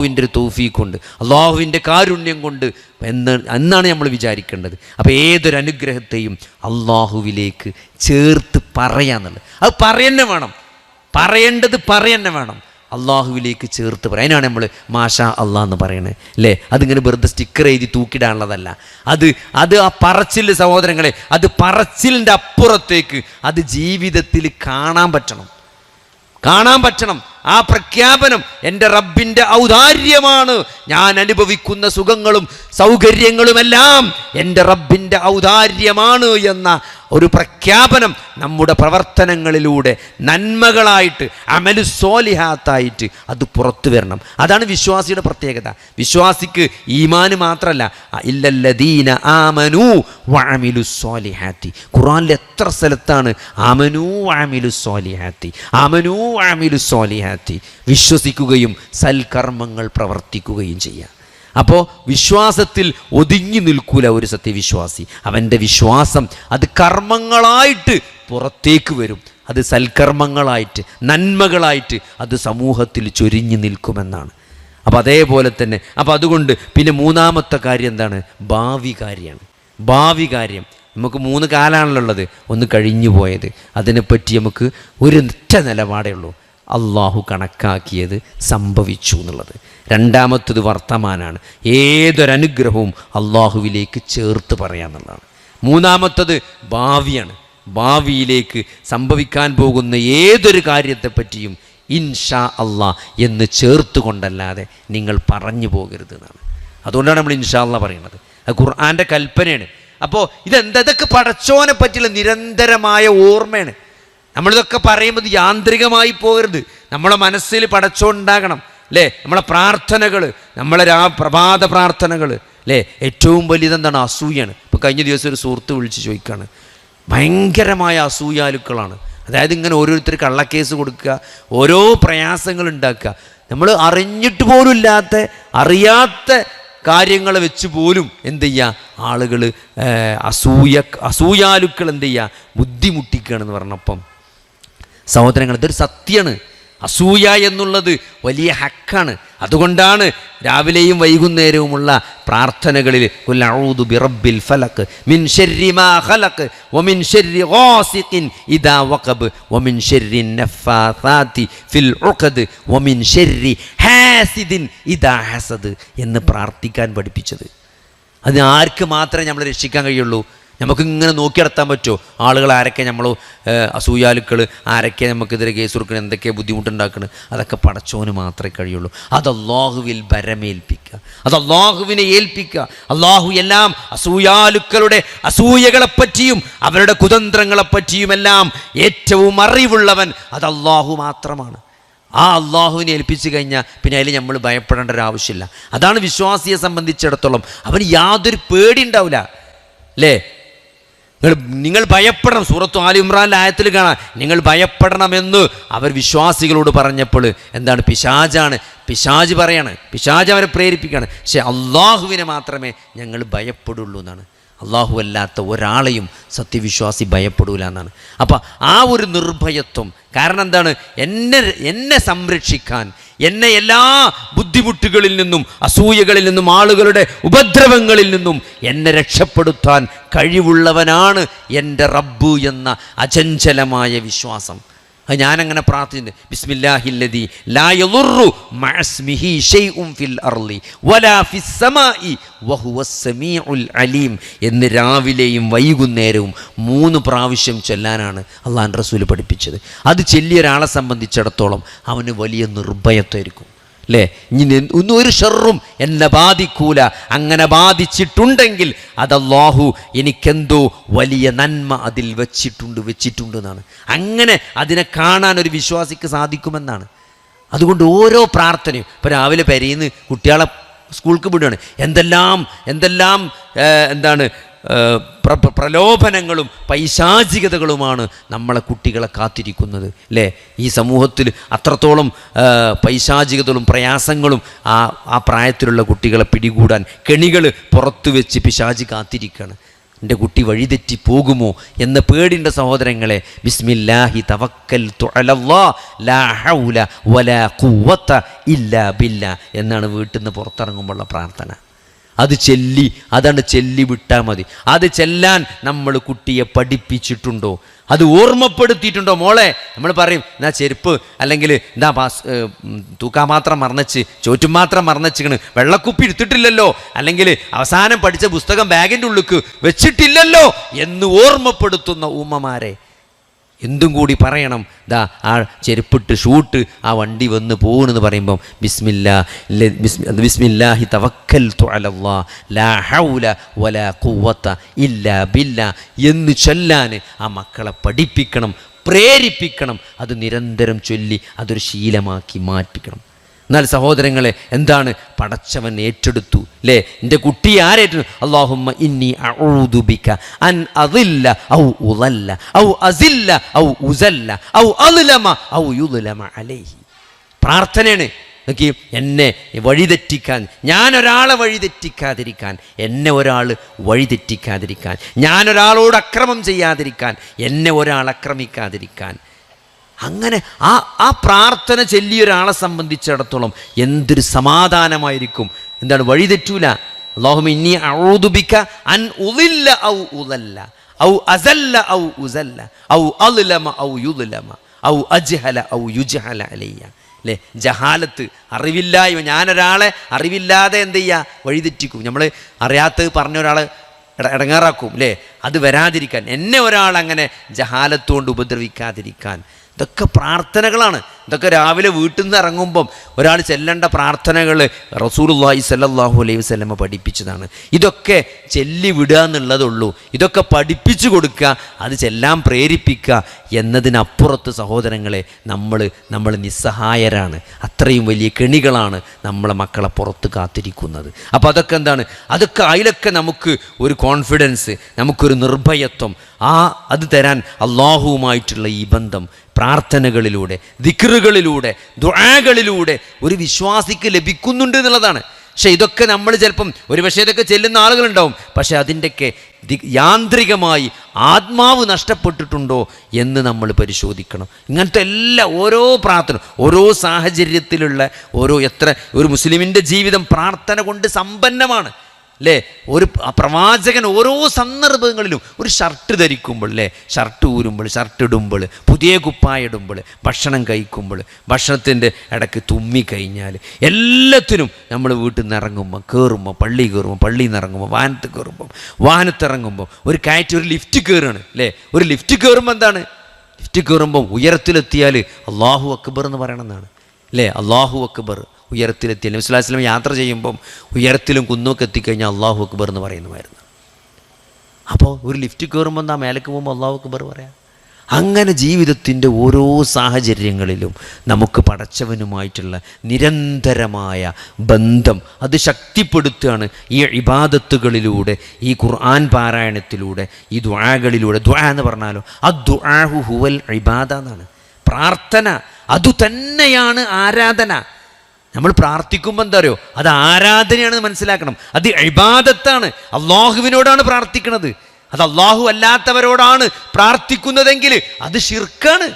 അള്ളാഹുവിന്റെ ഒരു തൗഫീഖ് കൊണ്ട് അള്ളാഹുവിന്റെ കാരുണ്യം കൊണ്ട് എന്ന് എന്നാണ് നമ്മൾ വിചാരിക്കേണ്ടത്. അപ്പോൾ ഏതൊരു അനുഗ്രഹത്തെയും അള്ളാഹുവിലേക്ക് ചേർത്ത് പറയാന്നുള്ളത് അത് പറയന്നെ വേണം. പറയേണ്ടത് പറയന്നെ വേണം. അള്ളാഹുവിലേക്ക് ചേർത്ത് പറയാം. അതിനാണ് നമ്മൾ മാഷ അള്ളാഹ് എന്ന് പറയണത് അല്ലേ? അതിങ്ങനെ വെറുതെ സ്റ്റിക്കർ എഴുതി തൂക്കിടാനുള്ളതല്ല. അത് അത് ആ പറച്ചിൽ സഹോദരങ്ങളെ അത് പറച്ചിലിന്റെ അപ്പുറത്തേക്ക് അത് ജീവിതത്തിൽ കാണാൻ പറ്റണം. കാണാൻ പറ്റണം. ആ പ്രഖ്യാപനം എന്റെ റബ്ബിന്റെ ഔദാര്യമാണ്. ഞാൻ അനുഭവിക്കുന്ന സുഖങ്ങളും സൗകര്യങ്ങളുമെല്ലാം എന്റെ റബ്ബിന്റെ ഔദാര്യമാണ് എന്ന ഒരു പ്രഖ്യാപനം നമ്മുടെ പ്രവർത്തനങ്ങളിലൂടെ നന്മകളായിട്ട് അമലു സോലിഹാത്തായിട്ട് അത് പുറത്തു വരണം. അതാണ് വിശ്വാസിയുടെ പ്രത്യേകത. വിശ്വാസിക്ക് ഈമാന് മാത്രമല്ല ഇല്ലല്ലദീന ആമനു വാമിലു സോലിഹാത്തി ഖുറാനിൽ എത്ര സ്ഥലത്താണ് ആമനു വാമിലു സോലിഹാത്തി ആമനു വാമിലു സോലിഹാത്തി വിശ്വസിക്കുകയും സൽക്കർമ്മങ്ങൾ പ്രവർത്തിക്കുകയും ചെയ്യുക അപ്പോൾ വിശ്വാസത്തിൽ ഒതുങ്ങി നിൽക്കൂല ഒരു സത്യവിശ്വാസി. അവന്റെ വിശ്വാസം അത് കർമ്മങ്ങളായിട്ട് പുറത്തേക്ക് വരും. അത് സൽക്കർമ്മങ്ങളായിട്ട് നന്മകളായിട്ട് അത് സമൂഹത്തിൽ ചൊരിഞ്ഞു നിൽക്കുമെന്നാണ്. അപ്പോൾ അതേപോലെ തന്നെ അപ്പോൾ അതുകൊണ്ട് പിന്നെ മൂന്നാമത്തെ കാര്യം എന്താണ്? ഭാവി കാര്യമാണ്. ഭാവി കാര്യം. നമുക്ക് മൂന്ന് കാലമാണല്ലോ ഉള്ളത്. ഒന്ന് കഴിഞ്ഞു പോയത് അതിനെപ്പറ്റി നമുക്ക് ഒരു ഒറ്റ നിലപാടേ ഉള്ളൂ. അള്ളാഹു കണക്കാക്കിയത് സംഭവിച്ചു എന്നുള്ളത്. രണ്ടാമത്തത് വർത്തമാനാണ്. ഏതൊരനുഗ്രഹവും അള്ളാഹുവിലേക്ക് ചേർത്ത് പറയാമെന്നുള്ളതാണ് മൂന്നാമത്തത് ഭാവിയാണ്. ഭാവിയിലേക്ക് സംഭവിക്കാൻ പോകുന്ന ഏതൊരു കാര്യത്തെപ്പറ്റിയും ഇൻഷാ അള്ളാ എന്ന് ചേർത്തുകൊണ്ടല്ലാതെ നിങ്ങൾ പറഞ്ഞു പോകരുത് എന്നാണ്. അതുകൊണ്ടാണ് നമ്മൾ ഇൻഷാ അള്ളാ പറയുന്നത്. അത് ഖുർആാന്റെ കൽപ്പനയാണ്. അപ്പോൾ ഇതെന്താ? ഇതൊക്കെ പടച്ചോനെ പറ്റിയുള്ള നിരന്തരമായ ഓർമ്മയാണ്. നമ്മളിതൊക്കെ പറയുമ്പോൾ യാന്ത്രികമായി പോകരുത്. നമ്മളെ മനസ്സിൽ പടച്ചോണ്ടാകണം അല്ലേ? നമ്മളെ പ്രാർത്ഥനകൾ നമ്മളെ രാ പ്രഭാത പ്രാർത്ഥനകൾ അല്ലേ? ഏറ്റവും വലുതെന്താണ്? അസൂയാണ് ഇപ്പോൾ കഴിഞ്ഞ ദിവസം ഒരു സുഹൃത്ത് വിളിച്ച് ചോദിക്കുകയാണ് ഭയങ്കരമായ അസൂയാലുക്കളാണ്. അതായത് ഇങ്ങനെ ഓരോരുത്തർ കള്ളക്കേസ് കൊടുക്കുക ഓരോ പ്രയാസങ്ങൾ ഉണ്ടാക്കുക. നമ്മൾ അറിഞ്ഞിട്ട് പോലും ഇല്ലാത്ത അറിയാത്ത കാര്യങ്ങൾ വെച്ച് പോലും എന്ത് ചെയ്യുക ആളുകൾ അസൂയ അസൂയാലുക്കൾ എന്ത് ചെയ്യുക ബുദ്ധിമുട്ടിക്കുകയാണെന്ന് പറഞ്ഞപ്പം സഹോദരങ്ങൾ ഇതൊരു സത്യമാണ് അസൂയ എന്നുള്ളത് വലിയ ഹക്കാണ്. അതുകൊണ്ടാണ് രാവിലെയും വൈകുന്നേരവുമുള്ള പ്രാർത്ഥനകളിൽ അഊദു ബിറബ്ബിൽ ഫലക് മിൻ ശർരി മാ ഖലഖ് വമിൻ ശർരി ഗാസിഖിൻ ഇദാ വഖബ് വമിൻ ശർരി നഫാസാത്തി ഫിൽ ഉഖദ് വമിൻ ശർരി ഹാസിദിൻ ഇദാ ഹസദ് എന്ന് പ്രാർത്ഥിക്കാൻ പഠിപ്പിച്ചത്. അത് ആർക്ക് മാത്രമേ നമ്മൾ രക്ഷിക്കാൻ കഴിയുള്ളൂ? നമുക്ക് ഇങ്ങനെ നോക്കി നടത്താൻ പറ്റുമോ? ആളുകൾ ആരൊക്കെ നമ്മൾ അസൂയാലുക്കൾ ആരൊക്കെ നമുക്കെതിരെ കേസ് കൊടുക്കണം എന്തൊക്കെ ബുദ്ധിമുട്ടുണ്ടാക്കണം അതൊക്കെ പടച്ചോന് മാത്രമേ കഴിയുള്ളൂ. അത് അള്ളാഹുവിൽ ഭരമേൽപ്പിക്കുക. അത് അള്ളാഹുവിനെ ഏൽപ്പിക്കുക. അള്ളാഹു എല്ലാം അസൂയാലുക്കളുടെ അസൂയകളെപ്പറ്റിയും അവരുടെ കുതന്ത്രങ്ങളെപ്പറ്റിയുമെല്ലാം ഏറ്റവും അറിവുള്ളവൻ അത് അള്ളാഹു മാത്രമാണ്. ആ അള്ളാഹുവിനെ ഏൽപ്പിച്ചു കഴിഞ്ഞാൽ പിന്നെ അതിൽ നമ്മൾ ഭയപ്പെടേണ്ട ഒരു ആവശ്യമില്ല. അതാണ് വിശ്വാസിയെ സംബന്ധിച്ചിടത്തോളം അവന് യാതൊരു പേടി ഉണ്ടാവില്ല. അല്ലേ? നിങ്ങൾ നിങ്ങൾ ഭയപ്പെടണം. സൂറത്ത് ആലി ഇമ്രാന്റെ ആയത്തിൽ കാണാം. നിങ്ങൾ ഭയപ്പെടണമെന്ന് അവർ വിശ്വാസികളോട് പറഞ്ഞപ്പോൾ എന്താണ്? പിശാജാണ്. പിശാജ് പറയാണ്. പിശാജ് അവരെ പ്രേരിപ്പിക്കുകയാണ്. പക്ഷേ അള്ളാഹുവിനെ മാത്രമേ ഞങ്ങൾ ഭയപ്പെടുള്ളൂ എന്നാണ്. അള്ളാഹു അല്ലാത്ത ഒരാളെയും സത്യവിശ്വാസി ഭയപ്പെടൂല എന്നാണ്. അപ്പോൾ ആ ഒരു നിർഭയത്വം കാരണം എന്താണ്? എന്നെ എന്നെ സംരക്ഷിക്കാൻ എന്നെ എല്ലാ ബുദ്ധിമുട്ടുകളിൽ നിന്നും അസൂയകളിൽ നിന്നും ആളുകളുടെ ഉപദ്രവങ്ങളിൽ നിന്നും എന്നെ രക്ഷപ്പെടുത്താൻ കഴിവുള്ളവനാണ് എന്റെ റബ്ബു എന്ന അചഞ്ചലമായ വിശ്വാസം. അത് ഞാനങ്ങനെ പ്രാർത്ഥിച്ചിട്ടുണ്ട്. ലാ മഅസ്മിഹി ഷൈഉം ഫിൽ അർളി വലാ എന്ന് രാവിലെയും വൈകുന്നേരവും മൂന്ന് പ്രാവശ്യം ചൊല്ലാനാണ് അള്ളാൻ റസൂൽ പഠിപ്പിച്ചത്. അത് ചെല്ലിയ ഒരാളെ സംബന്ധിച്ചിടത്തോളം അവന് വലിയ നിർഭയത്വമായിരിക്കും അല്ലേ ഒന്നും ഒരു ഷെറും എന്നെ ബാധിക്കൂല. അങ്ങനെ ബാധിച്ചിട്ടുണ്ടെങ്കിൽ അത് അള്ളാഹു എനിക്കെന്തോ വലിയ നന്മ അതിൽ വെച്ചിട്ടുണ്ട് വെച്ചിട്ടുണ്ട് എന്നാണ് അങ്ങനെ അതിനെ കാണാൻ ഒരു വിശ്വാസിക്ക് സാധിക്കുമെന്നാണ്. അതുകൊണ്ട് ഓരോ പ്രാർത്ഥനയും ഇപ്പോൾ രാവിലെ പെരയുന്ന കുട്ടികളെ സ്കൂൾക്ക് വിടുകയാണ് എന്തെല്ലാം എന്തെല്ലാം എന്താണ് പ്രലോഭനങ്ങളും പൈശാചികതകളുമാണ് നമ്മളെ കുട്ടികളെ കാത്തിരിക്കുന്നത് അല്ലേ ഈ സമൂഹത്തിൽ അത്രത്തോളം പൈശാചികതകളും പ്രയാസങ്ങളും ആ ആ പ്രായത്തിലുള്ള കുട്ടികളെ പിടികൂടാൻ കെണികൾ പുറത്തു വെച്ച് പിശാചി കാത്തിരിക്കുകയാണ് എന്റെ കുട്ടി വഴിതെറ്റി പോകുമോ എന്ന പേടിന്റെ സഹോദരങ്ങളെ ബിസ്മില്ലാഹി തവക്കൽ എന്നാണ് വീട്ടിൽ നിന്ന് പുറത്തിറങ്ങുമ്പോഴുള്ള പ്രാർത്ഥന. അത് ചെല്ലി അതാണ് ചെല്ലി വിട്ടാൽ മതി. അത് ചെല്ലാൻ നമ്മൾ കുട്ടിയെ പഠിപ്പിച്ചിട്ടുണ്ടോ? അത് ഓർമ്മപ്പെടുത്തിയിട്ടുണ്ടോ? മോളെ നമ്മൾ പറയും എന്നാ ചെരുപ്പ് അല്ലെങ്കിൽ എന്താ പാസ് തൂക്കാൻ മാത്രം മറന്നച്ച് ചോറ്റും മാത്രം മറന്നച്ചിക്കണ്. വെള്ളക്കുപ്പി എടുത്തിട്ടില്ലല്ലോ. അല്ലെങ്കിൽ അവസാനം പഠിച്ച പുസ്തകം ബാഗിന്റെ ഉള്ളിക്ക് വെച്ചിട്ടില്ലല്ലോ. എന്ന് ഓർമ്മപ്പെടുത്തുന്ന ഉമ്മമാരെ എന്തും കൂടി പറയണം. ദാ ആ ചെരുപ്പിട്ട് ഷൂട്ട് ആ വണ്ടി വന്ന് പോകുന്നെന്ന് പറയുമ്പം ബിസ്മില്ലാ ബിസ്മില്ലാഹി ലാ ഹൗല വലാ ഇല്ലാ ബില്ലാ എന്ന് ചൊല്ലാൻ ആ മക്കളെ പഠിപ്പിക്കണം പ്രേരിപ്പിക്കണം. അത് നിരന്തരം ചൊല്ലി അതൊരു ശീലമാക്കി മാറ്റിക്കണം. എന്നാൽ സഹോദരങ്ങളെ എന്താണ്? പടച്ചവൻ ഏറ്റെടുത്തു അല്ലേ എന്റെ കുട്ടി ആരേറ്റു അള്ളാഹുമ്മ ഇന്നി ഔദുബിക്ക അൻ അതില്ല ഔ ഉളല്ല ഔ അസില്ല ഔ ഉസല്ല ഔ അലുലമ ഔ യുലമ അലൈഹി. പ്രാർത്ഥനയാണ്. നോക്കി എന്നെ വഴിതെറ്റിക്കാൻ ഞാനൊരാളെ വഴിതെറ്റിക്കാതിരിക്കാൻ എന്നെ ഒരാൾ വഴിതെറ്റിക്കാതിരിക്കാൻ ഞാനൊരാളോട് അക്രമം ചെയ്യാതിരിക്കാൻ എന്നെ ഒരാൾ ആക്രമിക്കാതിരിക്കാൻ. അങ്ങനെ ആ ആ പ്രാർത്ഥന ചൊല്ലിയ ഒരാളെ സംബന്ധിച്ചിടത്തോളം എന്തൊരു സമാധാനമായിരിക്കും. എന്താണ് വഴി തെറ്റൂല. അള്ളാഹു ഇനി ഔദുബിക്ക അൻ ഉദില്ല ഔ ഉദല്ല. ഔ അസല്ല ഔ ഉസല്ല. ഔ അലുലമ ഔ യുദുലമ. ഔ അജ്ഹല ഔ യുജ്ഹല അലയ്യ. അല്ലേ? ജഹാലത്ത് അറിവില്ലായ്മ. ഞാനൊരാളെ അറിവില്ലാതെ എന്ത് ചെയ്യുക വഴിതെറ്റിക്കും നമ്മൾ അറിയാത്തത് പറഞ്ഞ ഒരാൾ ഇട- ഇടങ്ങാറാക്കും അല്ലേ? അത് വരാതിരിക്കാൻ. എന്നെ ഒരാൾ അങ്ങനെ ജഹാലത്തുകൊണ്ട് ഉപദ്രവിക്കാതിരിക്കാൻ. ഇതൊക്കെ പ്രാർത്ഥനകളാണ്. ഇതൊക്കെ രാവിലെ വീട്ടിൽ നിന്ന് ഇറങ്ങുമ്പം ഒരാൾ ചെല്ലേണ്ട പ്രാർത്ഥനകൾ റസൂലുള്ളാഹി സല്ലാഹു അലൈഹി വസ്ലമ പഠിപ്പിച്ചതാണ്. ഇതൊക്കെ ചെല്ലി വിടുക എന്നുള്ളതുള്ളൂ. ഇതൊക്കെ പഠിപ്പിച്ചു കൊടുക്കുക അത് ചെല്ലാൻ പ്രേരിപ്പിക്കുക എന്നതിനപ്പുറത്ത് സഹോദരങ്ങളെ നമ്മൾ നമ്മൾ നിസ്സഹായരാണ്. അത്രയും വലിയ കെണികളാണ് നമ്മളെ മക്കളെ പുറത്ത് കാത്തിരിക്കുന്നത്. അപ്പോൾ അതൊക്കെ എന്താണ്? അതൊക്കെ അതിലൊക്കെ നമുക്ക് ഒരു കോൺഫിഡൻസ് നമുക്കൊരു നിർഭയത്വം ആ അത് തരാൻ അള്ളാഹുവുമായിട്ടുള്ള ഈ ബന്ധം പ്രാർത്ഥനകളിലൂടെ ദിക്റുകളിലൂടെ ദുആകളിലൂടെ ഒരു വിശ്വാസിക്ക് ലഭിക്കുന്നുണ്ട് എന്നുള്ളതാണ്. പക്ഷേ ഇതൊക്കെ നമ്മൾ ചിലപ്പം ഒരു പക്ഷേ ഇതൊക്കെ ചെല്ലുന്ന ആളുകളുണ്ടാവും. പക്ഷേ അതിന്റെയൊക്കെ യാന്ത്രികമായി ആത്മാവ് നഷ്ടപ്പെട്ടിട്ടുണ്ടോ എന്ന് നമ്മൾ പരിശോധിക്കണം. ഇങ്ങനത്തെ എല്ലാ ഓരോ പ്രാർത്ഥന ഓരോ സാഹചര്യത്തിലുള്ള ഓരോ എത്ര ഒരു മുസ്ലിമിന്റെ ജീവിതം പ്രാർത്ഥന കൊണ്ട് സമ്പന്നമാണ്. അല്ലേ ഒരു പ്രവാചകൻ ഓരോ സന്ദർഭങ്ങളിലും ഒരു ഷർട്ട് ധരിക്കുമ്പോൾ അല്ലേ ഷർട്ട് ഊരുമ്പോൾ ഷർട്ട് ഇടുമ്പോൾ പുതിയ കുപ്പായ ഇടുമ്പോൾ ഭക്ഷണം കഴിക്കുമ്പോൾ ഭക്ഷണത്തിന്റെ ഇടയ്ക്ക് തുമ്മി കഴിഞ്ഞാൽ എല്ലാത്തിനും നമ്മൾ വീട്ടിൽ നിന്ന് ഇറങ്ങുമ്പോൾ കയറുമ്പോൾ പള്ളി കയറുമ്പോൾ പള്ളിയിൽ നിന്ന് ഇറങ്ങുമ്പോൾ വാഹനത്ത് കയറുമ്പോൾ വാഹനത്ത് ഇറങ്ങുമ്പോൾ ഒരു കയറ്റി ഒരു ലിഫ്റ്റ് കയറുകയാണ് അല്ലേ ഒരു ലിഫ്റ്റ് കയറുമ്പോൾ എന്താണ്? ലിഫ്റ്റ് കയറുമ്പോൾ ഉയരത്തിലെത്തിയാൽ അള്ളാഹു അക്ബർ എന്ന് പറയണമെന്നാണ് അല്ലേ അള്ളാഹു അക്ബർ. ഉയരത്തിലെത്തി നബി സ്വല്ലല്ലാഹു അലൈഹി വസല്ലം യാത്ര ചെയ്യുമ്പം ഉയരത്തിലും കുന്നൊക്കെ എത്തിക്കഴിഞ്ഞാൽ അള്ളാഹു അക്ബർ എന്ന് പറയുന്നതായിരുന്നു. അപ്പോൾ ഒരു ലിഫ്റ്റ് കയറുമ്പോൾ എന്താ മേലേക്ക് പോകുമ്പോൾ അള്ളാഹു അക്ബർ പറയാം? അങ്ങനെ ജീവിതത്തിന്റെ ഓരോ സാഹചര്യങ്ങളിലും നമുക്ക് പടച്ചവനുമായിട്ടുള്ള നിരന്തരമായ ബന്ധം അത് ശക്തിപ്പെടുത്തുകയാണ് ഈ ഇബാദത്തുകളിലൂടെ ഈ ഖുർആൻ പാരായണത്തിലൂടെ ഈ ദ്വാകളിലൂടെ ദ്വാ എന്ന് പറഞ്ഞാലോ ആ ദ്വാഹു ഹുവൽ ഇബാദ എന്നാണ്. പ്രാർത്ഥന അതുതന്നെയാണ് ആരാധന. നമ്മൾ പ്രാർത്ഥിക്കുമ്പോൾ എന്താ അറിയോ? അത് ആരാധനയാണെന്ന് മനസ്സിലാക്കണം. അത് ഇബാദത്താണ്. അള്ളാഹുവിനോടാണ് പ്രാർത്ഥിക്കുന്നത് അത് അള്ളാഹു അല്ലാത്തവരോടാണ് പ്രാർത്ഥിക്കുന്നതെങ്കിൽ അത് ഷിർക്കാണ്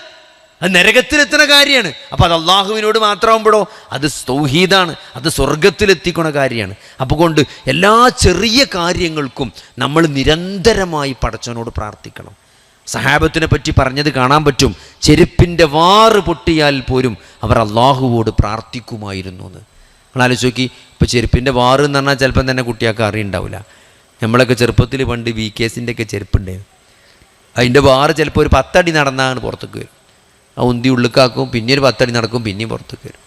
അത് നരകത്തിലെത്തുന്ന കാര്യമാണ്. അപ്പോൾ അത് അള്ളാഹുവിനോട് മാത്രമാകുമ്പോഴോ അത് സൗഹീദാണ് അത് സ്വർഗത്തിലെത്തിക്കുന്ന കാര്യമാണ്. അപ്പോൾ കൊണ്ട് എല്ലാ ചെറിയ കാര്യങ്ങൾക്കും നമ്മൾ നിരന്തരമായി പടച്ചവനോട് പ്രാർത്ഥിക്കണം. സഹാബത്തിനെ പറ്റി പറഞ്ഞത് കാണാൻ പറ്റും. ചെരുപ്പിന്റെ വാറ് പൊട്ടിയാൽ പോലും അവർ അള്ളാഹുവോട് പ്രാർത്ഥിക്കുമായിരുന്നു എന്ന് നിങ്ങൾ ആലോചിച്ച് നോക്കി ഇപ്പോൾ ചെരുപ്പിന്റെ വാറ് എന്ന് പറഞ്ഞാൽ ചിലപ്പം തന്നെ കുട്ടിയൊക്കെ അറിയുണ്ടാവില്ല. നമ്മളൊക്കെ ചെറുപ്പത്തിൽ പണ്ട് വി കെ എസിന്റെ ഒക്കെ ചെരുപ്പുണ്ടായിരുന്നു അതിന്റെ വാറ് ചിലപ്പോൾ ഒരു പത്തടി നടന്നാണ് പുറത്തേക്ക് വരും. ആ ഉന്തി ഉള്ളുക്കാക്കും പിന്നെ ഒരു പത്തടി നടക്കും പിന്നെയും പുറത്തേക്ക് വരും.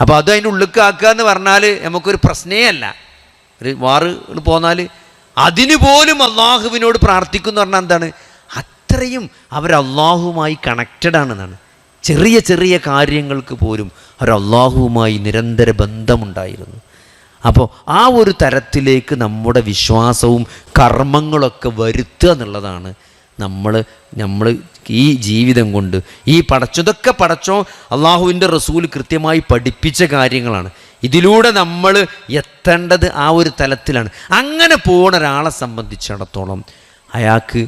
അപ്പോൾ അത് അതിന്റെ ഉള്ളിക്കാക്കുക എന്ന് പറഞ്ഞാൽ നമുക്കൊരു പ്രശ്നേ അല്ല. ഒരു വാറ് പോന്നാൽ അതിന് പോലും അള്ളാഹുവിനോട് പ്രാർത്ഥിക്കുന്നു പറഞ്ഞാൽ എന്താണ്? അത്രയും അവർ അള്ളാഹുവുമായി കണക്റ്റഡ് ആണെന്നാണ്. ചെറിയ ചെറിയ കാര്യങ്ങൾക്ക് പോലും ഒരു അള്ളാഹുവുമായി നിരന്തര ബന്ധമുണ്ടായിരുന്നു. അപ്പോൾ ആ ഒരു തരത്തിലേക്ക് നമ്മുടെ വിശ്വാസവും കർമ്മങ്ങളൊക്കെ വരുത്തുക എന്നുള്ളതാണ് നമ്മൾ നമ്മൾ ഈ ജീവിതം കൊണ്ട്. ഈ പടച്ചതൊക്കെ പടച്ചോ അള്ളാഹുവിന്റെ റസൂൽ കൃത്യമായി പഠിപ്പിച്ച കാര്യങ്ങളാണ്. ഇതിലൂടെ നമ്മൾ എത്തേണ്ടത് ആ ഒരു തലത്തിലാണ്. അങ്ങനെ പോണ ഒരാളെ സംബന്ധിച്ചിടത്തോളം അയാൾക്ക്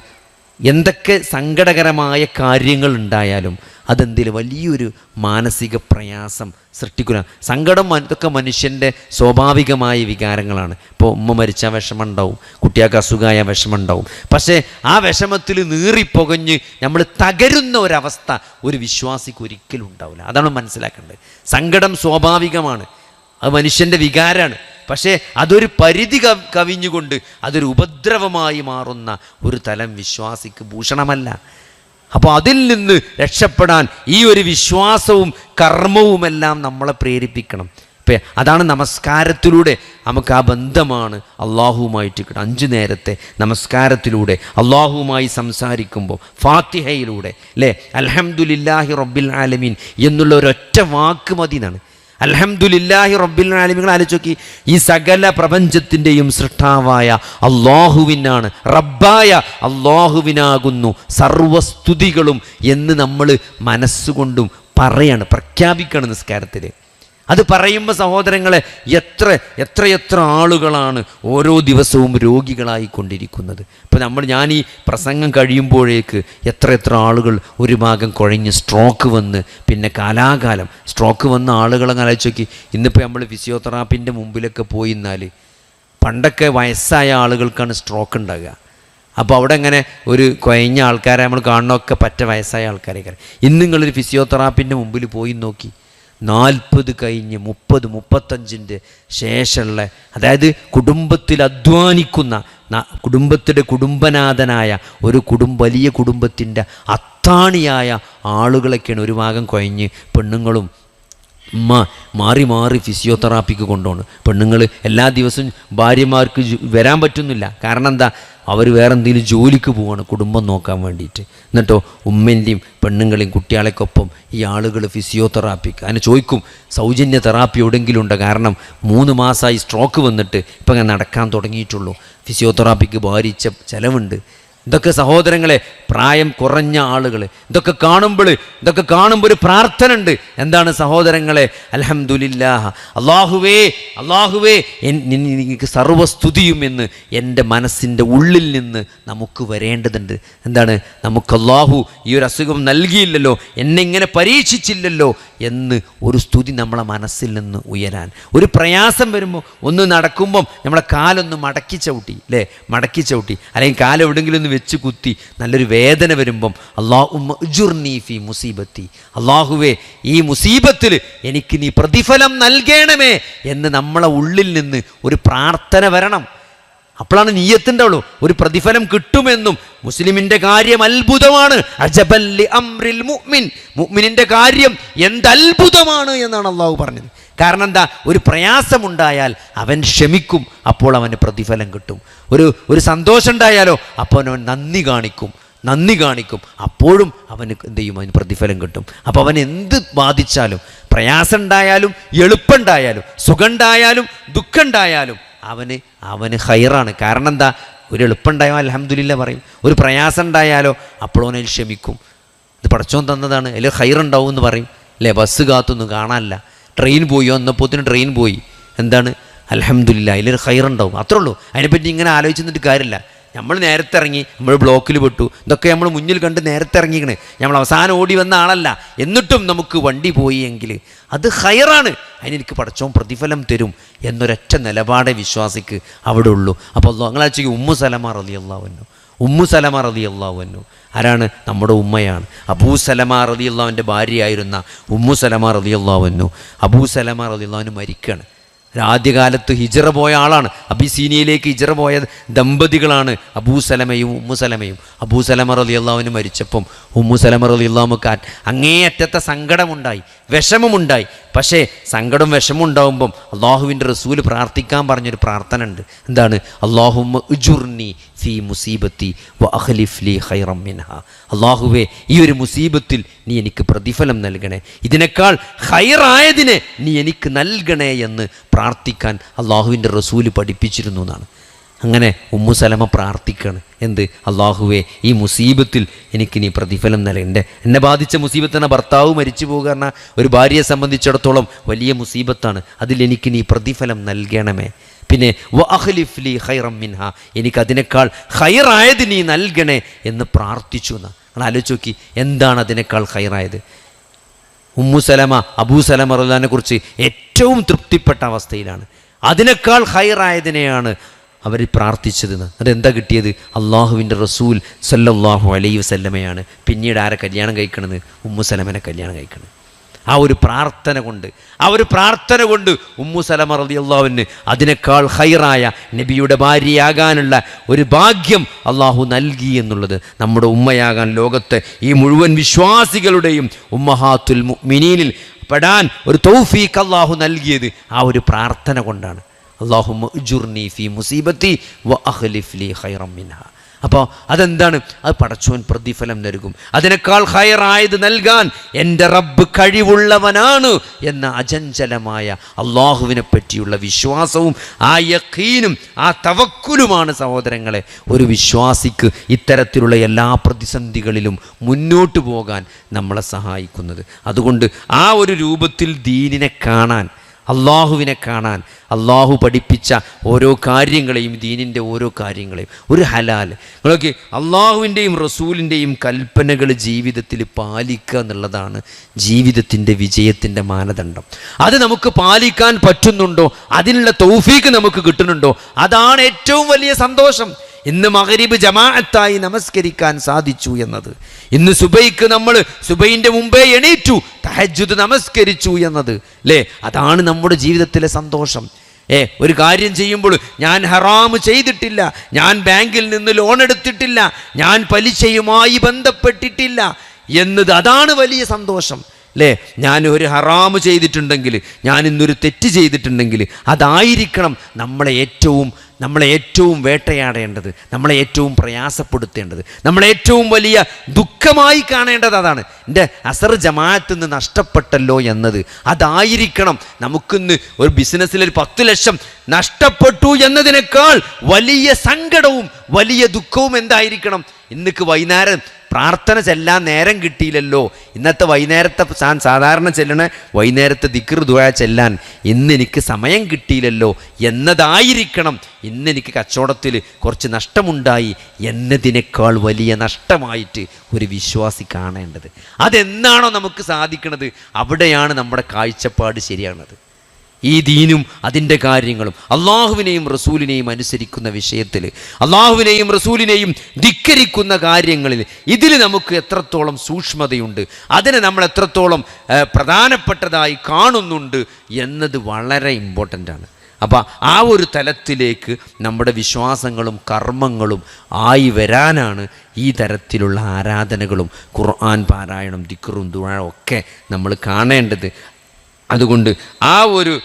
എന്തൊക്കെ സങ്കടകരമായ കാര്യങ്ങൾ ഉണ്ടായാലും അതെന്തിലും? വലിയൊരു മാനസിക പ്രയാസം സൃഷ്ടിക്കുന്ന സങ്കടം ഇതൊക്കെ മനുഷ്യന്റെ സ്വാഭാവികമായ വികാരങ്ങളാണ്. ഇപ്പോൾ ഉമ്മ മരിച്ച വിഷമം ഉണ്ടാവും കുട്ടികൾക്ക് അസുഖമായ വിഷമം ഉണ്ടാവും പക്ഷേ ആ വിഷമത്തിൽ നീറിപ്പൊകഞ്ഞ് നമ്മൾ തകരുന്ന ഒരവസ്ഥ ഒരു വിശ്വാസിക്ക് ഒരിക്കലും ഉണ്ടാവില്ല. അതാണ് മനസ്സിലാക്കേണ്ടത്. സങ്കടം സ്വാഭാവികമാണ്. അത് മനുഷ്യന്റെ വികാരമാണ്. പക്ഷേ അതൊരു പരിധി കവ് കവിഞ്ഞുകൊണ്ട് അതൊരു ഉപദ്രവമായി മാറുന്ന ഒരു തലം വിശ്വാസിക്ക് ഭൂഷണമല്ല. അപ്പോൾ അതിൽ നിന്ന് രക്ഷപ്പെടാൻ ഈ ഒരു വിശ്വാസവും കർമ്മവുമെല്ലാം നമ്മളെ പ്രേരിപ്പിക്കണം. ഇപ്പം അതാണ് നമസ്കാരത്തിലൂടെ നമുക്ക് ആ ബന്ധമാണ് അള്ളാഹുവുമായിട്ട് കിട്ടുക. അഞ്ചു നേരത്തെ നമസ്കാരത്തിലൂടെ അള്ളാഹുവുമായി സംസാരിക്കുമ്പോൾ ഫാത്തിഹയിലൂടെ അല്ലേ? അലഹമുല്ലാഹി റബ്ബിൽ ആലമീൻ എന്നുള്ള ഒരൊറ്റ വാക്ക് മതി എന്നാണ്. അൽഹംദുലില്ലാഹി റബ്ബിൽ ആലിമികൾ ആലോചിച്ച് നോക്കി. ഈ സകല പ്രപഞ്ചത്തിന്റെയും സൃഷ്ടാവായ അള്ളാഹുവിനാണ് റബ്ബായ അള്ളാഹുവിനാകുന്നു സർവസ്തുതികളും എന്ന് നമ്മൾ മനസ്സുകൊണ്ടും പറയാണ് പ്രഖ്യാപിക്കണം നിസ്കാരത്തിൽ അത് പറയുമ്പോൾ സഹോദരങ്ങളെ എത്ര എത്രയെത്ര ആളുകളാണ് ഓരോ ദിവസവും രോഗികളായി കൊണ്ടിരിക്കുന്നത് ഇപ്പം നമ്മൾ ഞാൻ ഈ പ്രസംഗം കഴിയുമ്പോഴേക്ക് എത്ര എത്ര ആളുകൾ ഒരു ഭാഗം കുഴഞ്ഞ് സ്ട്രോക്ക് വന്ന് പിന്നെ കാലാകാലം. സ്ട്രോക്ക് വന്ന ആളുകളെ ആലോചിച്ച് ഇന്നിപ്പോൾ നമ്മൾ ഫിസിയോതെറാപ്പിന്റെ മുമ്പിലൊക്കെ പോയി എന്നാൽ പണ്ടൊക്കെ വയസ്സായ ആളുകൾക്കാണ് സ്ട്രോക്ക് ഉണ്ടാകുക അപ്പോൾ അവിടെ ഇങ്ങനെ ഒരു കുഴഞ്ഞ ആൾക്കാരെ നമ്മൾ കാണണമൊക്കെ പറ്റ വയസ്സായ ആൾക്കാരെ ഇന്ന് നിങ്ങളൊരു ഫിസിയോതെറാപ്പിന്റെ മുമ്പിൽ പോയി നോക്കി. നാൽപ്പത് കഴിഞ്ഞ് മുപ്പത് മുപ്പത്തഞ്ചിന്റെ ശേഷമുള്ള അതായത് കുടുംബത്തിൽ അധ്വാനിക്കുന്ന കുടുംബത്തിന്റെ കുടുംബനാഥനായ ഒരു കുടുംബ വലിയ കുടുംബത്തിന്റെ അത്താണിയായ ആളുകളൊക്കെയാണ് ഒരു ഭാഗം കഴിഞ്ഞ് പെണ്ണുങ്ങളും മാറി മാറി ഫിസിയോതെറാപ്പിക്ക് കൊണ്ടുപോണ്. പെണ്ണുങ്ങൾ എല്ലാ ദിവസവും ഭാര്യമാർക്ക് വരാൻ പറ്റുന്നില്ല. കാരണം എന്താ? അവർ വേറെ എന്തെങ്കിലും ജോലിക്ക് പോവാണ് കുടുംബം നോക്കാൻ വേണ്ടിയിട്ട്. എന്നിട്ടോ ഉമ്മന്റെയും പെണ്ണുങ്ങളെയും കുട്ടികളെക്കൊപ്പം ഈ ആളുകൾ ഫിസിയോതെറാപ്പിക്ക്. അതിന് ചോദിക്കും സൗജന്യ തെറാപ്പി എവിടെയെങ്കിലും ഉണ്ടോ? കാരണം മൂന്ന് മാസമായി സ്ട്രോക്ക് വന്നിട്ട് ഇപ്പം അങ്ങനെ നടക്കാൻ തുടങ്ങിയിട്ടുള്ളൂ. ഫിസിയോതെറാപ്പിക്ക് ഭാരിച്ച ചിലവുണ്ട്. ഇതൊക്കെ സഹോദരങ്ങളെ പ്രായം കുറഞ്ഞ ആളുകൾ ഇതൊക്കെ കാണുമ്പോൾ ഇതൊക്കെ കാണുമ്പോൾ ഒരു പ്രാർത്ഥന ഉണ്ട് എന്താണ് സഹോദരങ്ങളെ? അലഹമുല്ലാഹ അള്ളാഹുവേ അള്ളാഹുവേ എനിക്ക് സർവസ്തുതിയും എന്ന് എന്റെ മനസ്സിന്റെ ഉള്ളിൽ നിന്ന് നമുക്ക് വരേണ്ടതുണ്ട്. എന്താണ്? നമുക്ക് അള്ളാഹു ഈ ഒരു അസുഖം നൽകിയില്ലല്ലോ എന്നെ ഇങ്ങനെ പരീക്ഷിച്ചില്ലല്ലോ എന്ന് ഒരു സ്തുതി നമ്മളെ മനസ്സിൽ നിന്ന് ഉയരാൻ. ഒരു പ്രയാസം വരുമ്പോൾ ഒന്ന് നടക്കുമ്പം നമ്മളെ കാലൊന്ന് മടക്കി ചവിട്ടി അല്ലേ മടക്കി ചവിട്ടി. അല്ലെങ്കിൽ കാലം എവിടെയെങ്കിലും ഒന്ന് വെച്ച് കുത്തി നല്ലൊരു വേദന വരുമ്പം അള്ളാഹുർ മുസീബത്തി. അള്ളാഹുവേ ഈ മുസീബത്തിൽ എനിക്ക് നീ പ്രതിഫലം നൽകണമേ എന്ന് നമ്മളെ ഉള്ളിൽ നിന്ന് ഒരു പ്രാർത്ഥന വരണം. അപ്പോഴാണ് നീയത്തിന്റെ ഉള്ളൂ ഒരു പ്രതിഫലം കിട്ടുമെന്നും മുസ്ലിമിന്റെ കാര്യം അത്ഭുതമാണ്. അജബല്ലി അമ്രിൽ മുഅ്മിൻ. മുഅ്മിനിന്റെ കാര്യം എന്തത്ഭുതമാണ് എന്നാണ് അള്ളാഹു പറഞ്ഞത്. കാരണം എന്താ? ഒരു പ്രയാസമുണ്ടായാൽ അവൻ ക്ഷമിക്കും അപ്പോൾ അവന് പ്രതിഫലം കിട്ടും. ഒരു ഒരു സന്തോഷം ഉണ്ടായാലോ അപ്പോൾ അവൻ നന്ദി കാണിക്കും നന്ദി കാണിക്കും. അപ്പോഴും അവന് എന്ത് ചെയ്യും? അവന് പ്രതിഫലം കിട്ടും. അപ്പോൾ അവൻ എന്ത് ബാധിച്ചാലും പ്രയാസം ഉണ്ടായാലും എളുപ്പമുണ്ടായാലും സുഖമുണ്ടായാലും ദുഃഖമുണ്ടായാലും അവന് അവന് ഹൈറാണ് കാരണം എന്താ? ഒരു എളുപ്പമുണ്ടായോ അലഹമ്മദില്ല പറയും. ഒരു പ്രയാസം ഉണ്ടായാലോ അവനതിൽ ക്ഷമിക്കും. ഇത് പടച്ചോൻ തന്നതാണ്. അതിൽ ഹൈറുണ്ടാവും എന്ന് പറയും. അല്ലേ? ബസ് കാത്തൊന്നും കാണാനില്ല. ട്രെയിൻ പോയി. വന്നപ്പോത്തിന് ട്രെയിൻ പോയി. എന്താണ്? അലഹമ്മദില്ല അതിലൊരു ഹൈറുണ്ടാവും അത്രേ ഉള്ളൂ. അതിനെപ്പറ്റി ഇങ്ങനെ ആലോചിച്ചിട്ട് കാര്യമില്ല. നമ്മൾ നേരത്തെ ഇറങ്ങി നമ്മൾ ബ്ലോക്കിൽ പെട്ടു. ഇതൊക്കെ നമ്മൾ മുന്നിൽ കണ്ട് നേരത്തെ ഇറങ്ങിക്കണേ നമ്മൾ അവസാനം ഓടി വന്ന ആളല്ല. എന്നിട്ടും നമുക്ക് വണ്ടി പോയി എങ്കിൽ അത് ഹയറാണ് അതിനെനിക്ക് പടച്ചോൻ പ്രതിഫലം തരും എന്നൊരൊറ്റ നിലപാടെ വിശ്വാസിക്ക് അവിടെ ഉള്ളൂ. അപ്പോൾ നിങ്ങളാച്ചെങ്കിൽ ഉമ്മു സലമ റലി അള്ളാവുന്നു ഉമ്മു സലമ റലി അള്ളാവുന്നു ആരാണ്? നമ്മുടെ ഉമ്മയാണ്. അബൂ സലമ റലി അള്ളാവിന്റെ ഭാര്യയായിരുന്ന ഉമ്മു സലമ റലി അള്ളാവുന്നു അബൂ സലമ റലി മരിക്കണം. മരിക്കുകയാണ് ആദ്യകാലത്ത് ഹിജറ പോയ ആളാണ്. അബിസീനിയയിലേക്ക് ഹിജറ പോയ ദമ്പതികളാണ്. അബൂസലമയും ഉമ്മുസലമയും അബൂസലമർ അലി അള്ളാവിന് മരിച്ചപ്പം ഉമ്മുസലമർ അലി അള്ളാഹുക്ക് അങ്ങേയറ്റത്തെ സങ്കടമുണ്ടായി. വിഷമമുണ്ടായി. പക്ഷേ സങ്കടം വിഷമം ഉണ്ടാവുമ്പം അള്ളാഹുവിന്റെ റസൂൽ പ്രാർത്ഥിക്കാൻ പറഞ്ഞൊരു പ്രാർത്ഥന ഉണ്ട് എന്താണ്? അള്ളാഹുമ്മ ഉജുർനി ഫി മുസീബത്തി വ അള്ളാഹുവേ ഈ ഒരു മുസീബത്തിൽ നീ എനിക്ക് പ്രതിഫലം നൽകണേ. ഇതിനേക്കാൾ ഹൈറായതിനെ നീ എനിക്ക് നൽകണേ എന്ന് പ്രാർത്ഥിക്കാൻ അള്ളാഹുവിന്റെ റസൂൽ പഠിപ്പിച്ചിരുന്നു എന്നാണ്. അങ്ങനെ ഉമ്മു സലമ പ്രാർത്ഥിക്കുകയാണ് എന്ത്? അള്ളാഹുവേ ഈ മുസീബത്തിൽ എനിക്ക് നീ പ്രതിഫലം നൽകണ്ടേ എന്നെ ബാധിച്ച മുസീബത്താണ് ഭർത്താവ് മരിച്ചു പോകുക എന്ന ഒരു ഭാര്യയെ സംബന്ധിച്ചിടത്തോളം വലിയ മുസീബത്താണ്. അതിൽ എനിക്ക് നീ പ്രതിഫലം നൽകണമേ. പിന്നെ വഅഖ്ലിഫ്ലി ഖൈറം മിൻഹ. എനിക്ക് അതിനേക്കാൾ ഖൈറായത് നീ നൽകണേ എന്ന് പ്രാർത്ഥിച്ചു എന്ന്. നിങ്ങൾ ആലോചിച്ച് നോക്കി എന്താണ് അതിനേക്കാൾ ഖൈറായത്? ഉമ്മു സലമ അബൂ സലമ റഹ്ലാനെ കുറിച്ച് ഏറ്റവും തൃപ്തിപ്പെട്ട അവസ്ഥയിലാണ്. അതിനേക്കാൾ ഹൈറായതിനെയാണ് അവർ പ്രാർത്ഥിച്ചതെന്ന് എന്താ കിട്ടിയത്? അള്ളാഹുവിന്റെ റസൂൽ സല്ലല്ലാഹു അലൈഹി വസല്ലമയാണ്. പിന്നീട് ആരെ കല്യാണം കഴിക്കണത്? ഉമ്മു സലമനെ കല്യാണം കഴിക്കണത്. ആ ഒരു പ്രാർത്ഥന കൊണ്ട്. ആ ഒരു പ്രാർത്ഥന കൊണ്ട് ഉമ്മു സലമ റളിയല്ലാഹുവിന് അതിനേക്കാൾ ഹൈറായ നബിയുടെ ഭാര്യയാകാനുള്ള ഒരു ഭാഗ്യം അള്ളാഹു നൽകി എന്നുള്ളത് നമ്മുടെ ഉമ്മയാകാൻ ലോകത്തെ ഈ മുഴുവൻ വിശ്വാസികളുടെയും ഉമ്മഹാത്തുൽ മിനീനിൽ പെടാൻ ഒരു തൗഫീഖ് അള്ളാഹു നൽകിയത് ആ ഒരു പ്രാർത്ഥന കൊണ്ടാണ്. അള്ളാഹു ഫി മുസീബത്തി വ അഖ്ലിഫ്ലി ഹൈറം മിൻഹ. അപ്പോൾ അതെന്താണ്? അത് പടച്ചോൻ പ്രതിഫലം നൽകും. അതിനേക്കാൾ ഹയറായത് നൽകാൻ എന്റെ റബ്ബ് കഴിവുള്ളവനാണ് എന്ന അചഞ്ചലമായ അള്ളാഹുവിനെ പറ്റിയുള്ള വിശ്വാസവും ആ യക്കീനും ആ തവക്കുലുമാണ് സഹോദരങ്ങളെ. ഒരു വിശ്വാസിക്ക് ഇത്തരത്തിലുള്ള എല്ലാ പ്രതിസന്ധികളിലും മുന്നോട്ട് പോകാൻ നമ്മളെ സഹായിക്കുന്നത്. അതുകൊണ്ട് ആ ഒരു രൂപത്തിൽ ദീനിനെ കാണാൻ അള്ളാഹുവിനെ കാണാൻ. അള്ളാഹു പഠിപ്പിച്ച ഓരോ കാര്യങ്ങളെയും ദീനിന്റെ ഓരോ കാര്യങ്ങളെയും. ഒരു ഹലാൽ. നിങ്ങളൊക്കെ അള്ളാഹുവിന്റെയും റസൂലിന്റെയും കൽപ്പനകൾ ജീവിതത്തിൽ പാലിക്കുക എന്നുള്ളതാണ് ജീവിതത്തിന്റെ വിജയത്തിന്റെ മാനദണ്ഡം. അത് നമുക്ക് പാലിക്കാൻ പറ്റുന്നുണ്ടോ? അതിനുള്ള തൗഫീക്ക് നമുക്ക് കിട്ടുന്നുണ്ടോ? അതാണ് ഏറ്റവും വലിയ സന്തോഷം. ഇന്ന് മകരിബ് ജമാഅത്തായി നമസ്കരിക്കാൻ സാധിച്ചു എന്നത്. ഇന്ന് സുബൈക്ക് നമ്മൾ സുബൈന്റെ മുമ്പേ എണീറ്റു തഹജുദ് നമസ്കരിച്ചു എന്നത്. അല്ലേ അതാണ് നമ്മുടെ ജീവിതത്തിലെ സന്തോഷം. ഏ ഒരു കാര്യം ചെയ്യുമ്പോൾ ഞാൻ ഹറാമ് ചെയ്തിട്ടില്ല ഞാൻ ബാങ്കിൽ നിന്ന് ലോൺ എടുത്തിട്ടില്ല ഞാൻ പലിശയുമായി ബന്ധപ്പെട്ടിട്ടില്ല എന്നത് അതാണ് വലിയ സന്തോഷം. അല്ലേ ഞാൻ ഒരു ഹറാമ് ചെയ്തിട്ടുണ്ടെങ്കിൽ ഞാൻ ഇന്നൊരു തെറ്റ് ചെയ്തിട്ടുണ്ടെങ്കിൽ അതായിരിക്കണം നമ്മളെ ഏറ്റവും നമ്മളെ ഏറ്റവും വേട്ടയാടേണ്ടത് നമ്മളെ ഏറ്റവും പ്രയാസപ്പെടുത്തേണ്ടത് നമ്മളെ ഏറ്റവും വലിയ ദുഃഖമായി കാണേണ്ടത് അതാണ്. എന്റെ അസർ ജമാഅത്ത് നിന്ന് നഷ്ടപ്പെട്ടല്ലോ എന്നത് അതായിരിക്കണം നമുക്കിന്ന് ഒരു ബിസിനസ്സിൽ ഒരു പത്ത് ലക്ഷം നഷ്ടപ്പെട്ടു എന്നതിനേക്കാൾ വലിയ സങ്കടവും വലിയ ദുഃഖവും എന്തായിരിക്കണം? ഇന്നിക്ക് വൈകുന്നേരം പ്രാർത്ഥന ചെല്ലാൻ നേരം കിട്ടിയില്ലല്ലോ. ഇന്നത്തെ വൈകുന്നേരത്തെ ഞാൻ സാധാരണ ചെല്ലണ വൈകുന്നേരത്തെ ദിക്കർ ദുആ ചെല്ലാൻ ഇന്ന് എനിക്ക് സമയം കിട്ടിയില്ലല്ലോ. എന്നതായിരിക്കണം. ഇന്നെനിക്ക് കച്ചവടത്തിൽ കുറച്ച് നഷ്ടമുണ്ടായി. എന്നതിനേക്കാൾ വലിയ നഷ്ടമായിട്ട് ഒരു വിശ്വാസി കാണേണ്ടത്. അതെന്നാണോ നമുക്ക് സാധിക്കുന്നത് അവിടെയാണ് നമ്മുടെ കാഴ്ചപ്പാട് ശരിയാണത്. ഈ ദീനും അതിന്റെ കാര്യങ്ങളും അള്ളാഹുവിനെയും റസൂലിനെയും അനുസരിക്കുന്ന വിഷയത്തിൽ അള്ളാഹുവിനെയും റസൂലിനെയും ധിക്കരിക്കുന്ന കാര്യങ്ങളിൽ ഇതിൽ നമുക്ക് എത്രത്തോളം സൂക്ഷ്മതയുണ്ട് അതിനെ നമ്മൾ എത്രത്തോളം പ്രധാനപ്പെട്ടതായി കാണുന്നുണ്ട് എന്നത് വളരെ ഇമ്പോർട്ടന്റ് ആണ്. അപ്പോൾ ആ ഒരു തലത്തിലേക്ക് നമ്മുടെ വിശ്വാസങ്ങളും കർമ്മങ്ങളും ആയി വരാനാണ് ഈ തരത്തിലുള്ള ആരാധനകളും ഖുർആൻ പാരായണം ദിക്റും ദുഴ ഒക്കെ നമ്മൾ കാണേണ്ടത്. അതുകൊണ്ട് ആ ഒരു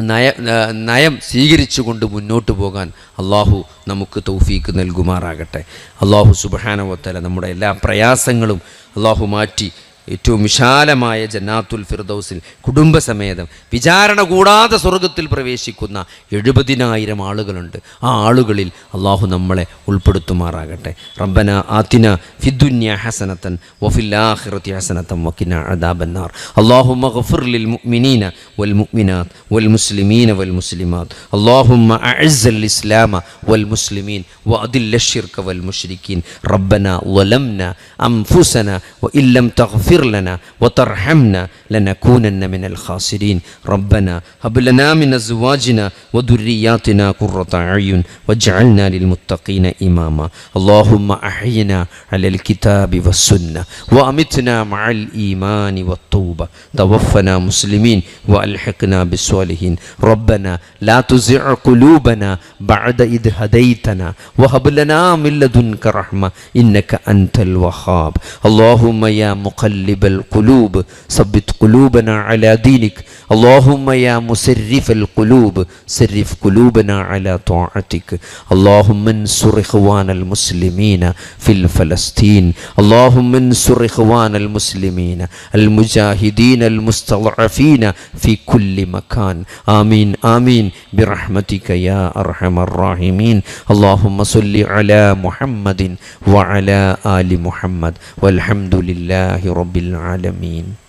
നയ നയം സ്വീകരിച്ചുകൊണ്ട് മുന്നോട്ട് പോകാൻ അള്ളാഹു നമുക്ക് തൗഫീക്ക് നൽകുമാറാകട്ടെ. അള്ളാഹു സുബഹാനവത്തല നമ്മുടെ എല്ലാ പ്രയാസങ്ങളും അള്ളാഹു മാറ്റി ഏറ്റവും വിശാലമായ ജന്നാത്തുൽ ഫിർദൗസിൽ കുടുംബസമേതം വിചാരണ കൂടാതെ സ്വർഗത്തിൽ പ്രവേശിക്കുന്ന എഴുപതിനായിരം ആളുകളുണ്ട് ആ ആളുകളിൽ അള്ളാഹു നമ്മളെ ഉൾപ്പെടുത്തുമാറാകട്ടെ റബ്ബന ആത്തിന ഫിദ്ദുന്യ ഹസനത്തൻ വഫില്ലാഹിറത്തി ഹസനത്തൻ വക്കിന അദാബന്നാർ اللهم اغفر للمؤمنين والمؤمنات والمسلمين والمسلمات اللهم أعز الإسلام والمسلمين وأذل الشرك والمشركين ربنا ظلمنا أنفسنا وإن لم تغفر لنا وترحمنا لنكونن من الخاسرين. ربنا هب لنا من أزواجنا وذرياتنا قرة أعين واجعلنا للمتقين إماما. اللهم أحينا على الكتاب والسنة وأمتنا مع الإيمان والتوبة. توفنا مسلمين وألحقنا بالصالحين. ربنا لا تزع قلوبنا بعد إذ هديتنا. وهب لنا من لدنك رحمة إنك أنت الوهاب. اللهم يا مقلب القلوب ثبت قلوبنا على دينك. اللهم يا مسرف القلوب سرف قلوبنا على طاعتك. اللهم انصر إخوان المسلمين في الفلسطين. اللهم انصر إخوان المسلمين المجاهدين المستضعفين في كل مكان. آمين آمين. برحمتك يا أرحم الراحمين. اللهم صل على محمد وعلى آل محمد. والحمد لله رب العالمين.